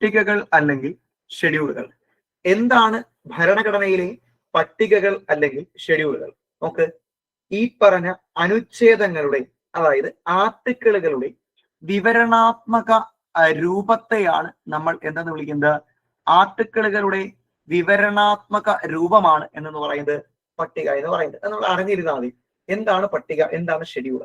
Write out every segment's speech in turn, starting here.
പട്ടികകൾ അല്ലെങ്കിൽ ഷെഡ്യൂളുകൾ എന്താണ് ഭരണഘടനയിലെ പട്ടികകൾ അല്ലെങ്കിൽ ഷെഡ്യൂളുകൾ നോക്ക് ഈ പറഞ്ഞ അനുച്ഛേദങ്ങളുടെ അതായത് ആർട്ടിക്കിളുകളുടെ വിവരണാത്മക രൂപത്തെയാണ് നമ്മൾ എന്തെന്ന് വിളിക്കുന്നത്? ആർട്ടിക്കിളുകളുടെ വിവരണാത്മക രൂപമാണ് എന്നു പറയുന്നത് പട്ടിക എന്ന് പറയുന്നത്. നമ്മൾ അറിഞ്ഞിരുന്നാൽ മതി. എന്താണ് പട്ടിക? എന്താണ് ഷെഡ്യൂൾ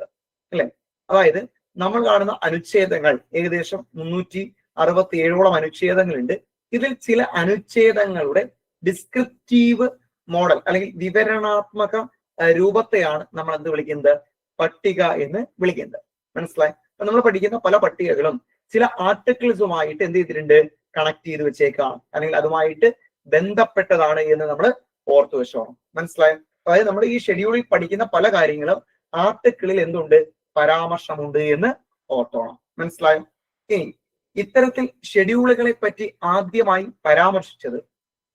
അല്ലെ? അതായത് നമ്മൾ കാണുന്ന അനുച്ഛേദങ്ങൾ ഏകദേശം മുന്നൂറ്റി അറുപത്തി ഏഴോളം അനുച്ഛേദങ്ങളുണ്ട്. ഇതിൽ ചില അനുച്ഛേദങ്ങളുടെ ഡിസ്ക്രിപ്റ്റീവ് മോഡൽ അല്ലെങ്കിൽ വിവരണാത്മക രൂപത്തെയാണ് നമ്മൾ എന്ത് വിളിക്കുന്നത്? പട്ടിക എന്ന് വിളിക്കുന്നത്. മനസ്സിലായി? നമ്മൾ പഠിക്കുന്ന പല പട്ടികകളും ചില ആർട്ടിക്കിൾസുമായിട്ട് എന്ത് ചെയ്തിട്ടുണ്ട്? കണക്ട് ചെയ്ത് വെച്ചേക്കാം അല്ലെങ്കിൽ അതുമായിട്ട് ബന്ധപ്പെട്ടതാണ് എന്ന് നമ്മൾ ഓർത്തു വെച്ചോണം. മനസ്സിലായോ? അതായത് നമ്മൾ ഈ ഷെഡ്യൂളിൽ പഠിക്കുന്ന പല കാര്യങ്ങളും ആർട്ടിക്കിളിൽ എന്തുണ്ട്? പരാമർശമുണ്ട് എന്ന് ഓർത്തോണം. മനസ്സിലായോ? ഇനി ഇത്തരത്തിൽ ഷെഡ്യൂളുകളെ പറ്റി ആദ്യമായി പരാമർശിച്ചത്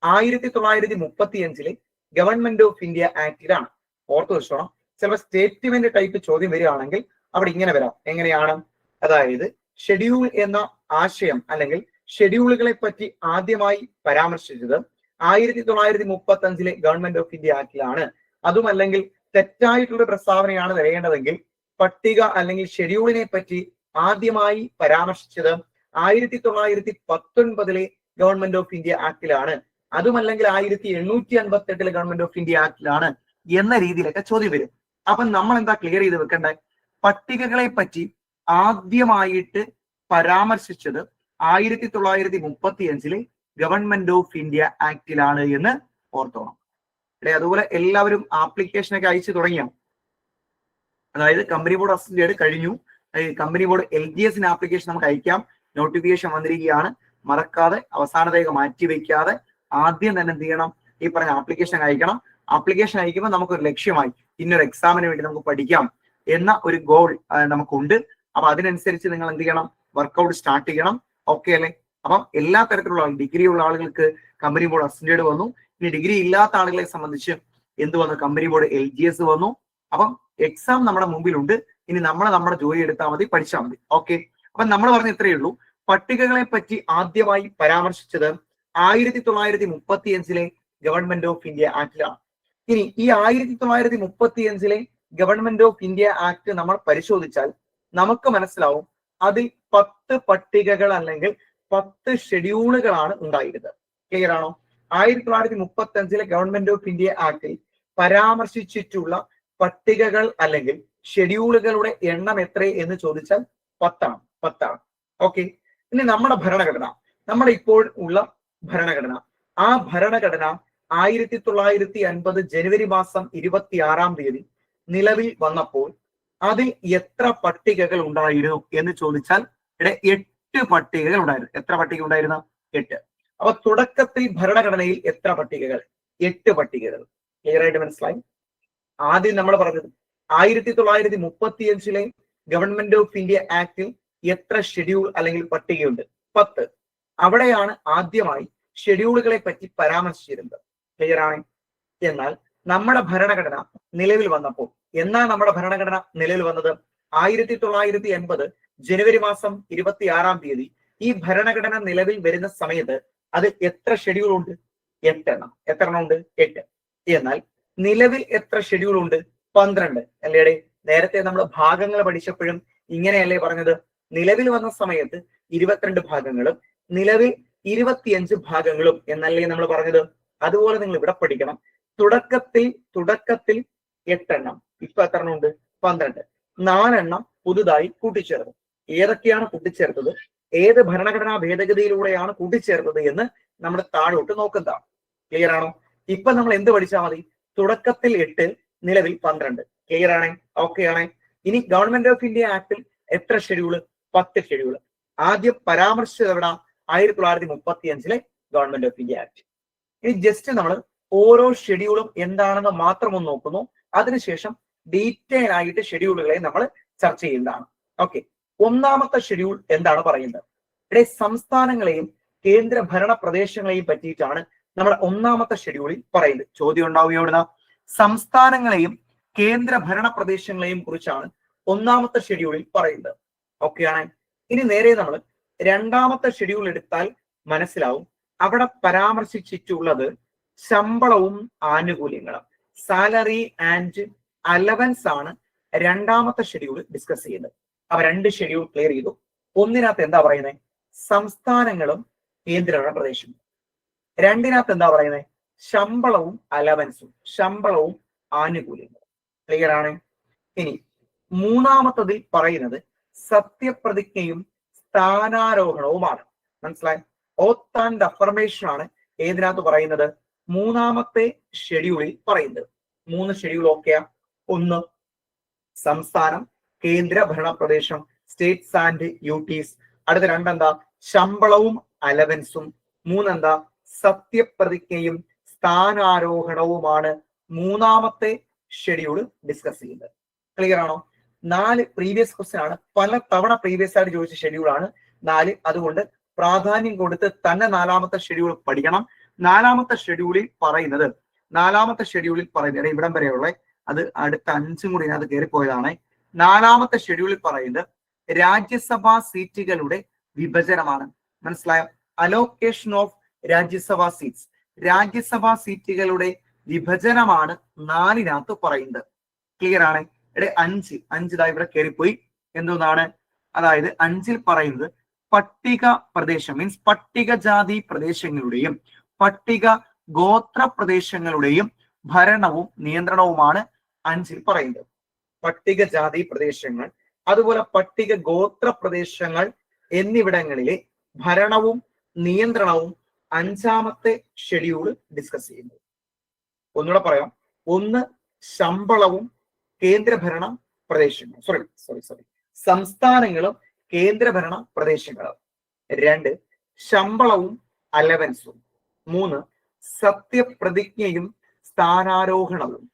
ആയിരത്തി തൊള്ളായിരത്തി മുപ്പത്തി അഞ്ചിലെ ഗവൺമെന്റ് ഓഫ് ഇന്ത്യ ആക്ടിലാണ്. ഓർത്തു വെച്ചോണം. ചിലപ്പോൾ സ്റ്റേറ്റ്മെന്റ് ടൈപ്പ് ചോദ്യം വരികയാണെങ്കിൽ അവിടെ ഇങ്ങനെ വരാം. എങ്ങനെയാണ്? അതായത് ഷെഡ്യൂൾ എന്ന ആശയം അല്ലെങ്കിൽ ഷെഡ്യൂളുകളെ പറ്റി ആദ്യമായി പരാമർശിച്ചത് ആയിരത്തി തൊള്ളായിരത്തി മുപ്പത്തി അഞ്ചിലെ ഗവൺമെന്റ് ഓഫ് ഇന്ത്യ ആക്ടിലാണ്. അതുമല്ലെങ്കിൽ തെറ്റായിട്ടുള്ള പ്രസ്താവനയാണ് വരേണ്ടതെങ്കിൽ പട്ടിക അല്ലെങ്കിൽ ഷെഡ്യൂളിനെ പറ്റി ആദ്യമായി പരാമർശിച്ചത് ആയിരത്തി തൊള്ളായിരത്തി പത്തൊൻപതിലെ ഗവൺമെന്റ് ഓഫ് ഇന്ത്യ ആക്ടിലാണ് അതുമല്ലെങ്കിൽ ആയിരത്തി എണ്ണൂറ്റി അൻപത്തി എട്ടിലെ ഗവൺമെന്റ് ഓഫ് ഇന്ത്യ ആക്ടിലാണ് എന്ന രീതിയിലൊക്കെ ചോദ്യം വരും. അപ്പൊ നമ്മൾ എന്താ ക്ലിയർ ചെയ്ത് വെക്കണ്ടേ? പട്ടികകളെ പറ്റി ആദ്യമായിട്ട് പരാമർശിച്ചത് ആയിരത്തി തൊള്ളായിരത്തി മുപ്പത്തി അഞ്ചിലെ ഗവൺമെന്റ് ഓഫ് ഇന്ത്യ ആക്ടിലാണ് എന്ന് ഓർത്തോണം. അല്ലെ? അതുപോലെ എല്ലാവരും ആപ്ലിക്കേഷൻ ഒക്കെ അയച്ചു തുടങ്ങിയോ? അതായത് കമ്പനി ബോർഡ് അസിസ്റ്റന്റ് കഴിഞ്ഞു. കമ്പനി ബോർഡ് എൽ ജി എസിന് ആപ്ലിക്കേഷൻ നമുക്ക് അയക്കാം. നോട്ടിഫിക്കേഷൻ വന്നിരിക്കുകയാണ്. മറക്കാതെ അവസാനത്തേക്ക് മാറ്റി വെക്കാതെ ആദ്യം തന്നെ എന്ത് ചെയ്യണം? ഈ പറഞ്ഞ ആപ്ലിക്കേഷൻ അയക്കണം. ആപ്ലിക്കേഷൻ അയക്കുമ്പോൾ നമുക്കൊരു ലക്ഷ്യമായി ഇന്നൊരു എക്സാമിന് വേണ്ടി നമുക്ക് പഠിക്കാം എന്ന ഒരു ഗോൾ നമുക്കുണ്ട്. അപ്പൊ അതിനനുസരിച്ച് നിങ്ങൾ എന്ത് ചെയ്യണം? വർക്കൗട്ട് സ്റ്റാർട്ട് ചെയ്യണം. ഓക്കെ അല്ലേ? അപ്പം എല്ലാ തരത്തിലുള്ള ഡിഗ്രി ഉള്ള ആളുകൾക്ക് കമ്പനി ബോർഡ് അസിസ്റ്റന്റ് വന്നു. ഇനി ഡിഗ്രി ഇല്ലാത്ത ആളുകളെ സംബന്ധിച്ച് എന്ത് വന്നു? Company board L G S വന്നു. അപ്പം എക്സാം നമ്മുടെ മുമ്പിലുണ്ട്. ഇനി നമ്മൾ നമ്മുടെ ജോലി എടുത്താൽ മതി പഠിച്ചാൽ മതി. ഓക്കെ അപ്പൊ നമ്മൾ പറഞ്ഞ ഇത്രയേ ഉള്ളൂ. പട്ടികകളെ പറ്റി ആദ്യമായി പരാമർശിച്ചത് ആയിരത്തി തൊള്ളായിരത്തി മുപ്പത്തി അഞ്ചിലെ ഗവൺമെന്റ് ഓഫ് ഇന്ത്യ ആക്ടിലാണ്. ഇനി ഈ ആയിരത്തി തൊള്ളായിരത്തി മുപ്പത്തി അഞ്ചിലെ ഗവൺമെന്റ് ഓഫ് ഇന്ത്യ ആക്ട് നമ്മൾ പരിശോധിച്ചാൽ നമുക്ക് മനസ്സിലാവും അതിൽ പത്ത് പട്ടികകൾ അല്ലെങ്കിൽ പത്ത് ഷെഡ്യൂളുകളാണ് ഉണ്ടായിരുന്നത്. ക്ലിയർ ആണോ? ആയിരത്തി തൊള്ളായിരത്തി മുപ്പത്തി അഞ്ചിലെ ഗവൺമെന്റ് ഓഫ് ഇന്ത്യ ആക്ടിൽ പരാമർശിച്ചിട്ടുള്ള പട്ടികകൾ അല്ലെങ്കിൽ ഷെഡ്യൂളുകളുടെ എണ്ണം എത്ര എന്ന് ചോദിച്ചാൽ പത്താണ്. പത്താണ്. ഓക്കെ ഇനി നമ്മുടെ ഭരണഘടന നമ്മുടെ ഇപ്പോൾ ഉള്ള ഭരണഘടന. ആ ഭരണഘടന ആയിരത്തി തൊള്ളായിരത്തി അൻപത് ജനുവരി മാസം ഇരുപത്തി ആറാം തീയതി നിലവിൽ വന്നപ്പോൾ അതിൽ എത്ര പട്ടികകൾ ഉണ്ടായിരുന്നു എന്ന് ചോദിച്ചാൽ ഇവിടെ എട്ട് പട്ടികകൾ ഉണ്ടായിരുന്നു. എത്ര പട്ടിക ഉണ്ടായിരുന്നു? എട്ട്. അപ്പൊ തുടക്കത്തിൽ ഭരണഘടനയിൽ എത്ര പട്ടികകൾ? എട്ട് പട്ടികകൾ. ക്ലിയർ ആയിട്ട് മനസ്സിലായി? ആദ്യം നമ്മൾ പറഞ്ഞത് ആയിരത്തി തൊള്ളായിരത്തി മുപ്പത്തി അഞ്ചിലെ ഗവൺമെന്റ് ഓഫ് ഇന്ത്യ ആക്ടിൽ എത്ര ഷെഡ്യൂൾ അല്ലെങ്കിൽ പട്ടികയുണ്ട്? പത്ത്. അവിടെയാണ് ആദ്യമായി ഷെഡ്യൂളുകളെ പറ്റി പരാമർശിച്ചിരുന്നത്. ക്ലിയറാണ് എന്നാൽ നമ്മുടെ ഭരണഘടന നിലവിൽ വന്നപ്പോൾ എന്നാ നമ്മുടെ ഭരണഘടന നിലവിൽ വന്നത്? ആയിരത്തി തൊള്ളായിരത്തി എൺപത് ജനുവരി മാസം ഇരുപത്തി ആറാം തീയതി ഈ ഭരണഘടന നിലവിൽ വരുന്ന സമയത്ത് അത് എത്ര ഷെഡ്യൂൾ ഉണ്ട്? എട്ടെണ്ണം. എത്ര എണ്ണം ഉണ്ട്? എട്ട്. എന്നാൽ നിലവിൽ എത്ര ഷെഡ്യൂൾ ഉണ്ട്? പന്ത്രണ്ട്. അല്ലേടെ നേരത്തെ നമ്മൾ ഭാഗങ്ങൾ പഠിച്ചപ്പോഴും ഇങ്ങനെയല്ലേ പറഞ്ഞത്? നിലവിൽ വന്ന സമയത്ത് ഇരുപത്തിരണ്ട് ഭാഗങ്ങളും നിലവിൽ ഇരുപത്തിയഞ്ച് ഭാഗങ്ങളും എന്നല്ലേ നമ്മൾ പറഞ്ഞത്? അതുപോലെ നിങ്ങൾ ഇവിടെ പഠിക്കണം. തുടക്കത്തിൽ തുടക്കത്തിൽ എട്ടെണ്ണം. ഇപ്പൊ എത്ര എണ്ണം ഉണ്ട്? പന്ത്രണ്ട്. നാലെണ്ണം പുതുതായി കൂട്ടിച്ചേർന്നു. ഏതൊക്കെയാണ് കൂട്ടിച്ചേർത്തത്? ഏത് ഭരണഘടനാ ഭേദഗതിയിലൂടെയാണ് കൂട്ടിച്ചേർത്തത് എന്ന് നമ്മൾ താഴോട്ട് നോക്കുന്നതാണ് ക്ലിയർ ആണോ? ഇപ്പൊ നമ്മൾ എന്ത് പഠിച്ചാൽ മതി? തുടക്കത്തിൽ എട്ട് നിലവിൽ പന്ത്രണ്ട്. ക്ലിയർ ആണേ? ഓക്കെ ആണേ? ഇനി ഗവൺമെന്റ് ഓഫ് ഇന്ത്യ ആക്ടിൽ എത്ര ഷെഡ്യൂൾ പത്ത് ഷെഡ്യൂൾ ആദ്യം പരാമർശിച്ചത് എവിടെ? ആയിരത്തി തൊള്ളായിരത്തി മുപ്പത്തി അഞ്ചിലെ ഗവൺമെന്റ് ഓഫ് ഇന്ത്യ ആക്ട് ഇനി ജസ്റ്റ് നമ്മൾ ഓരോ ഷെഡ്യൂളും എന്താണെന്ന് മാത്രം ഒന്ന് നോക്കുന്നു. അതിനുശേഷം ഡീറ്റെയിൽ ആയിട്ട് ഷെഡ്യൂളുകളെ നമ്മൾ ചർച്ച ചെയ്യുന്നതാണ്. ഓക്കെ ഒന്നാമത്തെ ഷെഡ്യൂൾ എന്താണ് പറയുന്നത്? ഇവിടെ സംസ്ഥാനങ്ങളെയും കേന്ദ്ര ഭരണ പ്രദേശങ്ങളെയും പറ്റിയിട്ടാണ് നമ്മുടെ ഒന്നാമത്തെ ഷെഡ്യൂളിൽ പറയുന്നത്. ചോദ്യം ഉണ്ടാവുക എവിടുന്ന സംസ്ഥാനങ്ങളെയും കേന്ദ്ര ഭരണ പ്രദേശങ്ങളെയും കുറിച്ചാണ് ഒന്നാമത്തെ ഷെഡ്യൂളിൽ പറയുന്നത്. ഓക്കെയാണ് ഇനി നേരെ നമ്മൾ രണ്ടാമത്തെ ഷെഡ്യൂൾ എടുത്താൽ മനസ്സിലാവും. അവിടെ പരാമർശിച്ചിട്ടുള്ളത് ശമ്പളവും ആനുകൂല്യങ്ങളും. സാലറി ആൻഡ് അലവൻസ് ആണ് രണ്ടാമത്തെ ഷെഡ്യൂൾ ഡിസ്കസ് ചെയ്യുന്നത്. അവ രണ്ട് ഷെഡ്യൂൾ ക്ലിയർ ചെയ്തു. ഒന്നിനകത്ത് എന്താ പറയുന്നത് സംസ്ഥാനങ്ങളും കേന്ദ്രഭരണ പ്രദേശവും. രണ്ടിനകത്ത് എന്താ പറയുന്നത് ശമ്പളവും അലവൻസും ശമ്പളവും ആനുകൂല്യങ്ങളും. ക്ലിയർ ആണ്? ഇനി മൂന്നാമത്തതിൽ പറയുന്നത് സത്യപ്രതിജ്ഞയും സ്ഥാനാരോഹണവുമാണ്. മനസ്സിലായി? ഓത്ത് ആൻഡ് അഫർമേഷൻ ആണ് ഏതിനകത്ത് പറയുന്നത്? മൂന്നാമത്തെ ഷെഡ്യൂളിൽ പറയുന്നത്. മൂന്ന് ഷെഡ്യൂൾ ഒക്കെയാ ഒന്ന് സംസ്ഥാനം കേന്ദ്ര ഭരണ പ്രദേശം സ്റ്റേറ്റ്സ് ആൻഡ് യൂട്ടീസ് അടുത്ത രണ്ടെന്താ? ശമ്പളവും അലവൻസും മൂന്നെന്താ? സത്യപ്രതിജ്ഞയും സ്ഥാനാരോഹണവുമാണ് മൂന്നാമത്തെ ഷെഡ്യൂൾ ഡിസ്കസ് ചെയ്യുന്നത്. ക്ലിയർ ആണോ? നാല് പ്രീവിയസ് ക്വസ്റ്റ്യൻ ആണ്. പല തവണ പ്രീവിയസ് ആയിട്ട് ചോദിച്ച ഷെഡ്യൂൾ ആണ് നാല്. അതുകൊണ്ട് പ്രാധാന്യം കൊടുത്ത് തന്നെ നാലാമത്തെ ഷെഡ്യൂൾ പഠിക്കണം. നാലാമത്തെ ഷെഡ്യൂളിൽ പറയുന്നത് നാലാമത്തെ ഷെഡ്യൂളിൽ പറയുന്നത് ഇവിടം വരെയുള്ള അത് അടുത്ത അഞ്ചും കൂടി അത് കയറിപ്പോയതാണ് നാലാമത്തെ ഷെഡ്യൂളിൽ പറയുന്നത് രാജ്യസഭാ സീറ്റുകളുടെ വിഭജനമാണ്. മനസ്സിലായോ? Allocation of Rajya Sabha seats Rajya Sabha സീറ്റുകളുടെ വിഭജനമാണ് നാലിനകത്ത് പറയുന്നത്. ക്ലിയർ ആണ്? ഇവിടെ അഞ്ച് അഞ്ചിതാ ഇവിടെ കയറിപ്പോയി എന്തോന്നാണ്? അതായത് അഞ്ചിൽ പറയുന്നത് പട്ടിക പ്രദേശം മീൻസ് പട്ടികജാതി പ്രദേശങ്ങളുടെയും പട്ടിക ഗോത്ര പ്രദേശങ്ങളുടെയും ഭരണവും നിയന്ത്രണവുമാണ് അഞ്ചിൽ പറയുന്നത്. പട്ടികജാതി പ്രദേശങ്ങൾ അതുപോലെ പട്ടിക ഗോത്ര പ്രദേശങ്ങൾ എന്നിവിടങ്ങളിലെ ഭരണവും നിയന്ത്രണവും അഞ്ചാമത്തെ ഷെഡ്യൂൾ ഡിസ്കസ് ചെയ്യുന്നു. ഒന്നുകൂടെ പറയാം. ഒന്ന് ശമ്പളവും കേന്ദ്രഭരണ പ്രദേശങ്ങൾ സോറി സോറി സോറി സംസ്ഥാനങ്ങളും കേന്ദ്രഭരണ പ്രദേശങ്ങളും. രണ്ട് ശമ്പളവും അലവൻസും മൂന്ന് സത്യപ്രതിജ്ഞയും സ്ഥാനാരോഹണവും.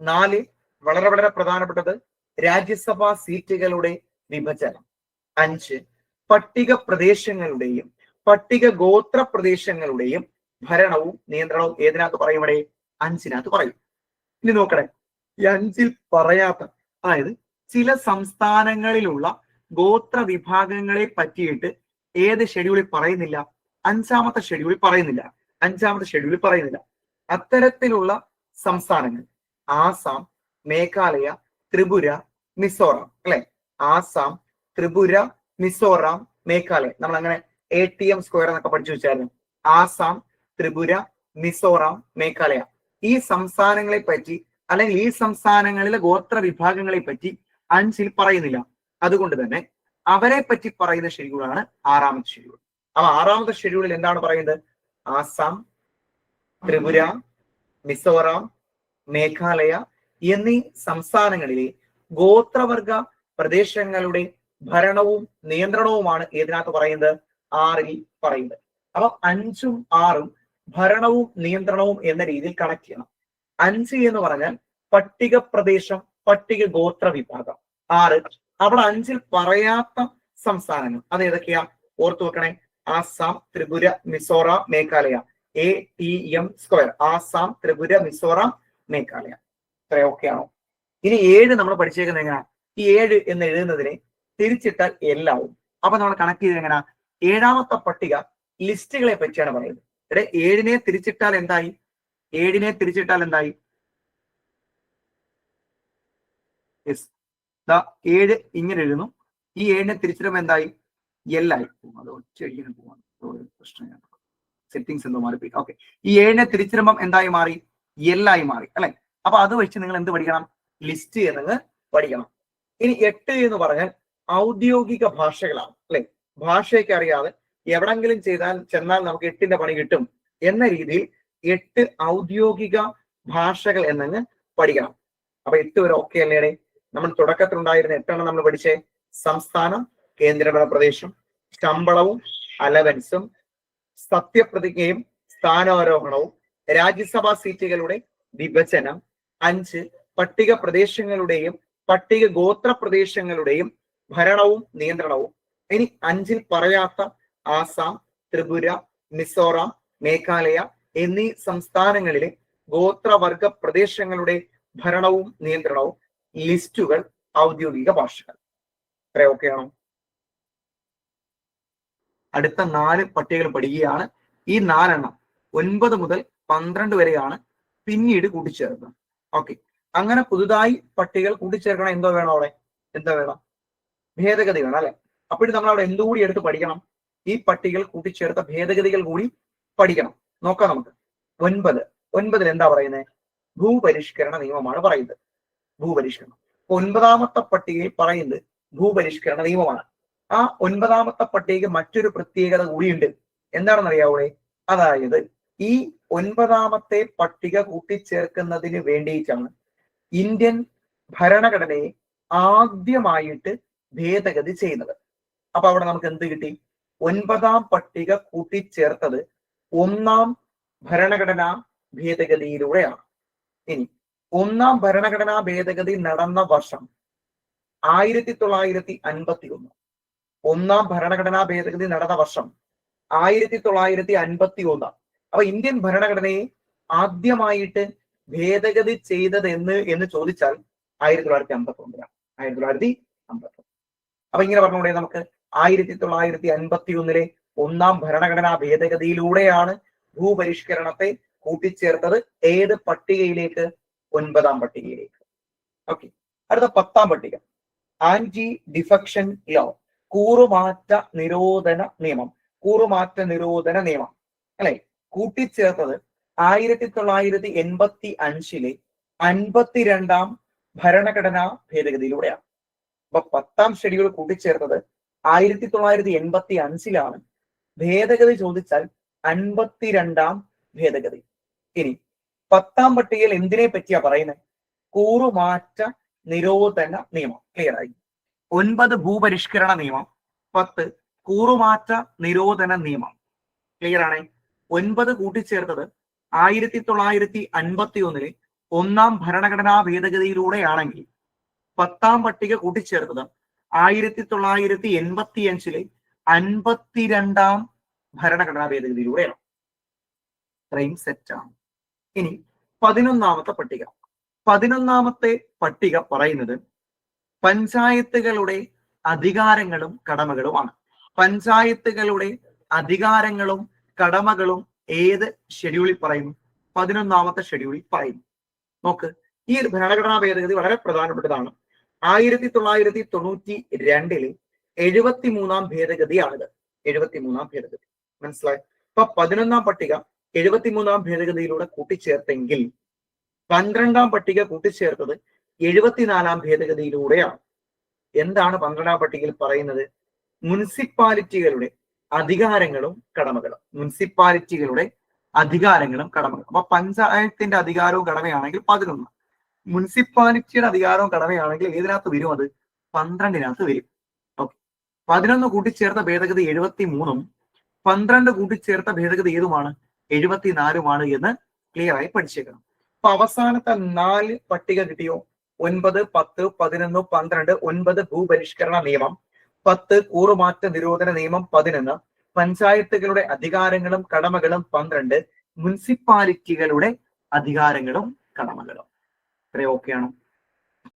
നാല് വളരെ വളരെ പ്രധാനപ്പെട്ടത് രാജ്യസഭാ സീറ്റുകളുടെ വിഭജനം. അഞ്ച് പട്ടിക പ്രദേശങ്ങളുടെയും പട്ടിക ഗോത്ര പ്രദേശങ്ങളുടെയും ഭരണവും നിയന്ത്രണവും ഏതിനകത്ത് പറയും ഇവിടെ? അഞ്ചിനകത്ത് പറയും. ഇനി നോക്കണേ ഈ അഞ്ചിൽ പറയാത്ത അതായത് ചില സംസ്ഥാനങ്ങളിലുള്ള ഗോത്ര വിഭാഗങ്ങളെ പറ്റിയിട്ട് ഏത് ഷെഡ്യൂളിൽ പറയുന്നില്ല അഞ്ചാമത്തെ ഷെഡ്യൂളിൽ പറയുന്നില്ല അഞ്ചാമത്തെ ഷെഡ്യൂളിൽ പറയുന്നില്ല. അത്തരത്തിലുള്ള സംസ്ഥാനങ്ങൾ ആസാം മേഘാലയ ത്രിപുര മിസോറാം അല്ലെ? ആസാം ത്രിപുര മിസോറാം മേഘാലയ. നമ്മൾ അങ്ങനെ എ ടി എം സ്ക്വയർ എന്നൊക്കെ പഠിച്ചു വെച്ചായിരുന്നു. ആസാം ത്രിപുര മിസോറാം മേഘാലയ. ഈ സംസ്ഥാനങ്ങളെ പറ്റി അല്ലെങ്കിൽ ഈ സംസ്ഥാനങ്ങളിലെ ഗോത്ര വിഭാഗങ്ങളെ പറ്റി അഞ്ചിൽ പറയുന്നില്ല. അതുകൊണ്ട് തന്നെ അവരെ പറ്റി പറയുന്ന ഷെഡ്യൂളാണ് ആറാമത്തെ ഷെഡ്യൂൾ. അപ്പൊ ആറാമത്തെ ഷെഡ്യൂളിൽ എന്താണ് പറയുന്നത്? ആസാം ത്രിപുര മിസോറാം മേഘാലയ എന്നീ സംസ്ഥാനങ്ങളിലെ ഗോത്രവർഗ പ്രദേശങ്ങളുടെ ഭരണവും നിയന്ത്രണവുമാണ് ഏതിനകത്ത് പറയുന്നത് ആറിൽ പറയുന്നത്. അപ്പൊ അഞ്ചും ആറും ഭരണവും നിയന്ത്രണവും എന്ന രീതിയിൽ കണക്ട് ചെയ്യണം. അഞ്ച് എന്ന് പറഞ്ഞാൽ പട്ടിക പ്രദേശം പട്ടിക ഗോത്ര വിഭാഗം ആറ്. അവിടെ അഞ്ചിൽ പറയാത്ത സംസ്ഥാനങ്ങൾ. അത് ഏതൊക്കെയാ? ഓർത്തു വെക്കണേ. Assam Tripura Mizoram Meghalaya. A T M square Assam Tripura Mizoram Meghalaya. ഇത്രയൊക്കെ ആണോ? ഇനി ഏഴ് നമ്മൾ പഠിച്ചേക്കുന്നത് എങ്ങനെയാ ഈ ഏഴ് എന്ന് എഴുതുന്നതിനെ തിരിച്ചിട്ടാൽ എല്ലാവും. അപ്പൊ നമ്മൾ കണക്ട് ചെയ്ത് എങ്ങനെയാ ഏഴാമത്തെ പട്ടിക ലിസ്റ്റുകളെ പറ്റിയാണ് പറയുന്നത്. ഇവിടെ ഏഴിനെ തിരിച്ചിട്ടാൽ എന്തായി? ഏഴിനെ തിരിച്ചിട്ടാൽ എന്തായി? ഏഴ് ഇങ്ങനെ എഴുതുന്നു. ഈ ഏഴിനെ തിരിച്ചിടുമ്പോൾ എന്തായി? എല്ലായി പോകും അത് ഒറ്റയടിക്കാൻ പോവാണ് പ്രശ്നം സെറ്റിങ്സ് എന്തോ മാറിപ്പോയി. ഓക്കെ ഈ ഏഴിനെ തിരിച്ചിടുമ്പം എന്തായി മാറി? എല്ലായി മാറി. അല്ലെ? അപ്പൊ അത് വെച്ച് നിങ്ങൾ എന്ത് പഠിക്കണം? ലിസ്റ്റ് ചെയ്യുന്നത് പഠിക്കണം. ഇനി എട്ട് എന്ന് പറഞ്ഞാൽ ഔദ്യോഗിക ഭാഷകളാണ്. അല്ലെ? ഭാഷയൊക്കെ അറിയാതെ എവിടെങ്കിലും ചെയ്താൽ ചെന്നാൽ നമുക്ക് എട്ടിന്റെ പണി കിട്ടും എന്ന രീതിയിൽ എട്ട് ഔദ്യോഗിക ഭാഷകൾ എന്നങ്ങ് പഠിക്കണം. അപ്പൊ എട്ട് വരെ ഓക്കെ അല്ലേടെ? നമ്മൾ തുടക്കത്തിലുണ്ടായിരുന്ന എട്ടെണ്ണം നമ്മൾ പഠിച്ചേ? സംസ്ഥാനം കേന്ദ്രഭരണ പ്രദേശം ശമ്പളവും അലവൻസും സത്യപ്രതിജ്ഞയും സ്ഥാനാരോഹണവും രാജ്യസഭാ സീറ്റുകളുടെ വിഭജനം അഞ്ച് പട്ടിക പ്രദേശങ്ങളുടെയും പട്ടിക ഗോത്ര പ്രദേശങ്ങളുടെയും ഭരണവും നിയന്ത്രണവും. ഇനി അഞ്ചിൽ പറയാത്ത ആസാം ത്രിപുര മിസോറാം മേഘാലയ എന്നീ സംസ്ഥാനങ്ങളിലെ ഗോത്രവർഗ പ്രദേശങ്ങളുടെ ഭരണവും നിയന്ത്രണവും ലിസ്റ്റുകൾ ഔദ്യോഗിക ഭാഷകൾ. ഇത്ര ഓക്കെയാണോ അടുത്ത നാല് പട്ടികകൾ പഠിക്കുകയാണ്. ഈ നാലെണ്ണം ഒൻപത് മുതൽ പന്ത്രണ്ട് വരെയാണ് പിന്നീട് കൂട്ടിച്ചേർക്കുന്നത്. ഓക്കെ അങ്ങനെ പുതുതായി പട്ടികകൾ കൂട്ടിച്ചേർക്കണം എന്തോ വേണം അവിടെ? എന്താ വേണം? ഭേദഗതി വേണം അല്ലെ? അപ്പോൾ നമ്മൾ അവിടെ എന്തുകൂടി എടുത്ത് പഠിക്കണം? ഈ പട്ടികകൾ കൂട്ടിച്ചേർത്ത ഭേദഗതികൾ കൂടി പഠിക്കണം. നോക്കാം നമുക്ക്. ഒൻപത്. ഒൻപതിൽ എന്താ പറയുന്നത് ഭൂപരിഷ്കരണ നിയമമാണ് പറയുന്നത്. ഭൂപരിഷ്കരണം. ഒൻപതാമത്തെ പട്ടികയിൽ പറയുന്നത് ഭൂപരിഷ്കരണ നിയമമാണ്. ആ ഒൻപതാമത്തെ പട്ടികയ്ക്ക് മറ്റൊരു പ്രത്യേകത കൂടിയുണ്ട്. എന്താണെന്ന് അറിയാവൂടെ? അതായത് ഈ ഒൻപതാമത്തെ പട്ടിക കൂട്ടിച്ചേർക്കുന്നതിന് വേണ്ടിയിട്ടാണ് ഇന്ത്യൻ ഭരണഘടനയെ ആദ്യമായിട്ട് ഭേദഗതി ചെയ്യുന്നത്. അപ്പൊ അവിടെ നമുക്ക് എന്ത് കിട്ടി? ഒൻപതാം പട്ടിക കൂട്ടിച്ചേർത്തത് ഒന്നാം ഭരണഘടനാ ഭേദഗതിയിലൂടെയാണ്. ഇനി ഒന്നാം ഭരണഘടനാ ഭേദഗതി നടന്ന വർഷം ആയിരത്തി തൊള്ളായിരത്തി അൻപത്തി ഒന്ന് ഒന്നാം ഭരണഘടനാ ഭേദഗതി നടന്ന വർഷം ആയിരത്തി തൊള്ളായിരത്തി അൻപത്തി ഒന്ന് അപ്പൊ ഇന്ത്യൻ ഭരണഘടനയെ ആദ്യമായിട്ട് ഭേദഗതി ചെയ്തത് എന്ന് എന്ന് ചോദിച്ചാൽ ആയിരത്തി തൊള്ളായിരത്തി അമ്പത്തി ഒന്നിലാണ് ആയിരത്തി തൊള്ളായിരത്തി അമ്പത്തി ഒന്ന് അപ്പൊ ഇങ്ങനെ പറഞ്ഞുകൂടെ നമുക്ക് ആയിരത്തി തൊള്ളായിരത്തി അൻപത്തി ഒന്നിലെ ഒന്നാം ഭരണഘടനാ ഭേദഗതിയിലൂടെയാണ് ഭൂപരിഷ്കരണത്തെ കൂട്ടിച്ചേർത്തത്. ഏത് പട്ടികയിലേക്ക്? ഒൻപതാം പട്ടികയിലേക്ക്. ഓക്കെ അടുത്ത പത്താം പട്ടിക. ആന്റി ഡിഫക്ഷൻ ലോ കൂറുമാറ്റ നിരോധന നിയമം. കൂറുമാറ്റ നിരോധന നിയമം. അല്ലെ? കൂട്ടിച്ചേർത്തത് ആയിരത്തി തൊള്ളായിരത്തി എൺപത്തി അഞ്ചിലെ അൻപത്തിരണ്ടാം ഭരണഘടനാ ഭേദഗതിയിലൂടെയാണ്. അപ്പൊ പത്താം ഷെഡ്യൂൾ കൂട്ടിച്ചേർത്തത് ആയിരത്തി തൊള്ളായിരത്തി എൺപത്തി അഞ്ചിലാണ് ഭേദഗതി ചോദിച്ചാൽ അൻപത്തിരണ്ടാം ഭേദഗതി. ഇനി പത്താം പട്ടികയിൽ എന്തിനെ പറ്റിയാ പറയുന്നത് കൂറുമാറ്റ നിരോധന നിയമം. ക്ലിയർ ആയി? ഒൻപത് ഭൂപരിഷ്കരണ നിയമം. പത്ത് കൂറുമാറ്റ നിരോധന നിയമം. ക്ലിയർ ആണേ? ഒൻപത് കൂട്ടിച്ചേർത്തത് ആയിരത്തി തൊള്ളായിരത്തി അൻപത്തി ഒന്നിലെ ഒന്നാം ഭരണഘടനാ ഭേദഗതിയിലൂടെയാണെങ്കിൽ പത്താം പട്ടിക കൂട്ടിച്ചേർത്തത് ആയിരത്തി തൊള്ളായിരത്തി എൺപത്തി അഞ്ചിലെ അൻപത്തിരണ്ടാം ഭരണഘടനാ ഭേദഗതിയിലൂടെയാണ് ഇത്രയും സെറ്റാണ് ഇനി പതിനൊന്നാമത്തെ പട്ടിക. പതിനൊന്നാമത്തെ പട്ടിക പറയുന്നത് പഞ്ചായത്തുകളുടെ അധികാരങ്ങളും കടമകളുമാണ്. പഞ്ചായത്തുകളുടെ അധികാരങ്ങളും കടമകളും ഏത് ഷെഡ്യൂളിൽ പറയുന്നു പതിനൊന്നാമത്തെ ഷെഡ്യൂളിൽ പറയുന്നു നോക്ക് ഈ ഭരണഘടനാ ഭേദഗതി വളരെ പ്രധാനപ്പെട്ടതാണ്. ആയിരത്തി തൊള്ളായിരത്തി തൊണ്ണൂറ്റി രണ്ടിലെ എഴുപത്തി മൂന്നാം ഭേദഗതിയാണിത്. എഴുപത്തി മൂന്നാം ഭേദഗതി. മനസ്സിലായി? അപ്പൊ പതിനൊന്നാം പട്ടിക എഴുപത്തിമൂന്നാം ഭേദഗതിയിലൂടെ കൂട്ടിച്ചേർത്തെങ്കിൽ പന്ത്രണ്ടാം പട്ടിക കൂട്ടിച്ചേർത്തത് എഴുപത്തിനാലാം ഭേദഗതിയിലൂടെയാണ്. എന്താണ് പന്ത്രണ്ടാം പട്ടികയിൽ പറയുന്നത്? മുനിസിപ്പാലിറ്റികളുടെ അധികാരങ്ങളും കടമകളും. മുനിസിപ്പാലിറ്റികളുടെ അധികാരങ്ങളും കടമകളും. അപ്പൊ പഞ്ചായത്തിന്റെ അധികാരവും കടമയാണെങ്കിൽ പതിനൊന്ന്. മുനിസിപ്പാലിറ്റിയുടെ അധികാരവും കടമയാണെങ്കിൽ ഏതിനകത്ത് വരും അത്? പന്ത്രണ്ടിനകത്ത് വരും. പതിനൊന്ന് കൂട്ടിച്ചേർത്ത ഭേദഗതി എഴുപത്തി മൂന്നും പന്ത്രണ്ട് കൂട്ടിച്ചേർത്ത ഭേദഗതി ഏതുമാണ്? എഴുപത്തിനാലുമാണ് എന്ന് ക്ലിയർ ആയി പഠിച്ചേക്കണം. അപ്പൊ അവസാനത്തെ നാല് പട്ടിക കിട്ടിയോ? ഒൻപത് പത്ത് പതിനൊന്ന് പന്ത്രണ്ട് ഒൻപത് ഭൂപരിഷ്കരണ നിയമം പത്ത് കൂറുമാറ്റ നിരോധന നിയമം പതിനൊന്ന് പഞ്ചായത്തുകളുടെ അധികാരങ്ങളും കടമകളും പന്ത്രണ്ട് മുനിസിപ്പാലിറ്റികളുടെ അധികാരങ്ങളും കടമകളും. ഇത്രയും ഓക്കെയാണോ